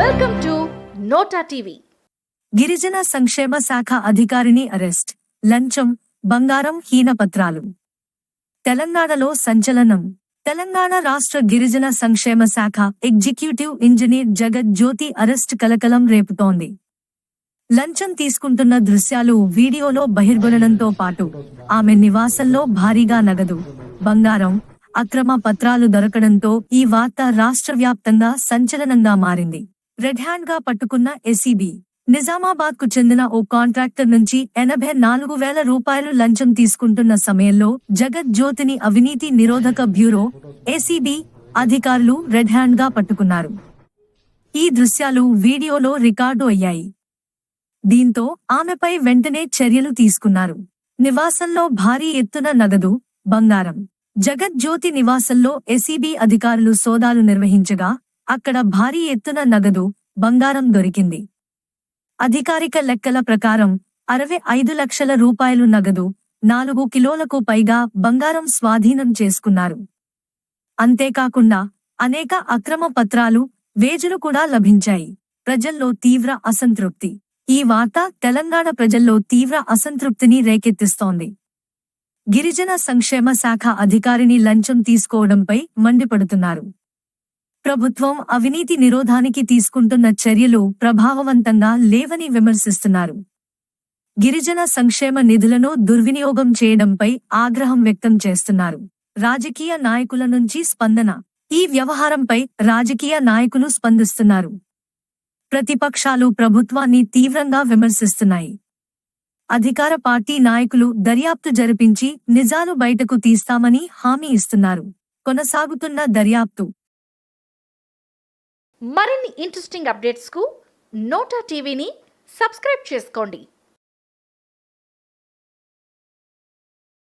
Welcome to NOTA TV గిరిజన సంక్షేమ శాఖ అధికారిని అరెస్ట్. లంచం బంగారం హీనపత్రాలు. తెలంగాణలో సంచలనం. తెలంగాణ రాష్ట్ర గిరిజన సంక్షేమ శాఖ ఎగ్జిక్యూటివ్ ఇంజనీర్ జగత్ జ్యోతి అరెస్ట్ కలకలం రేపుతోంది. లంచం తీసుకుంటున్న దృశ్యాలు వీడియోలో బహిర్గొనడంతో పాటు ఆమె నివాసంలో భారీగా నగదు బంగారం అక్రమ పత్రాలు దొరకడంతో ఈ వార్త రాష్ట్ర వ్యాప్తంగా సంచలనంగా మారింది. రెడ్ హ్యాండ్గా పట్టుకున్న ఎసిబి నిజామాబాద్కు చెందిన ఓ కాంట్రాక్టర్ నుంచి ఎనభై నాలుగు వేల రూపాయలు లంచం తీసుకుంటున్న సమయంలో జగత్ జ్యోతిని అవినీతి నిరోధక బ్యూరో ఏసీబీ అధికారులు రెడ్ హ్యాండ్గా పట్టుకున్నారు. ఈ దృశ్యాలు వీడియోలో రికార్డు అయ్యాయి. దీంతో ఆమెపై వెంటనే చర్యలు తీసుకున్నారు. నివాసంలో భారీ ఎత్తున నగదు బంగారం జగజ్యోతి నివాసంలో ఎసిబి అధికారులు సోదాలు నిర్వహించగా అక్కడ భారీ ఎత్తున నగదు బంగారం దొరికింది. అధికారిక లెక్కల ప్రకారం అరవై ఐదు లక్షల రూపాయలు నగదు నాలుగు కిలోలకు పైగా బంగారం స్వాధీనం చేసుకున్నారు. అంతేకాకుండా అనేక అక్రమ పత్రాలు వేజులు కూడా లభించాయి. ప్రజల్లో తీవ్ర అసంతృప్తి. ఈ వార్త తెలంగాణ ప్రజల్లో తీవ్ర అసంతృప్తిని రేకెత్తిస్తోంది. గిరిజన సంక్షేమ శాఖ అధికారిని లంచం తీసుకోవడంపై మండిపడుతున్నారు. ప్రభుత్వం అవినీతి నిరోధానికి తీసుకుంటున్న చర్యలు ప్రభావవంతంగా లేవని విమర్శిస్తున్నారు. గిరిజన సంక్షేమ నిధులను దుర్వినియోగం చేయడంపై ఆగ్రహం వ్యక్తం చేస్తున్నారు. రాజకీయ నాయకుల నుంచి స్పందన. ఈ వ్యవహారంపై రాజకీయ నాయకులు స్పందిస్తున్నారు. ప్రతిపక్షాలు ప్రభుత్వాన్ని తీవ్రంగా విమర్శిస్తున్నాయి. అధికార పార్టీ నాయకులు దర్యాప్తు జరిపించి నిజాలు బయటకు తీస్తామని హామీ ఇస్తున్నారు. కొనసాగుతున్న దర్యాప్తు. మరిన్ని ఇంట్రెస్టింగ్ అప్డేట్స్కు నోటా టీవీని సబ్స్క్రైబ్ చేసుకోండి.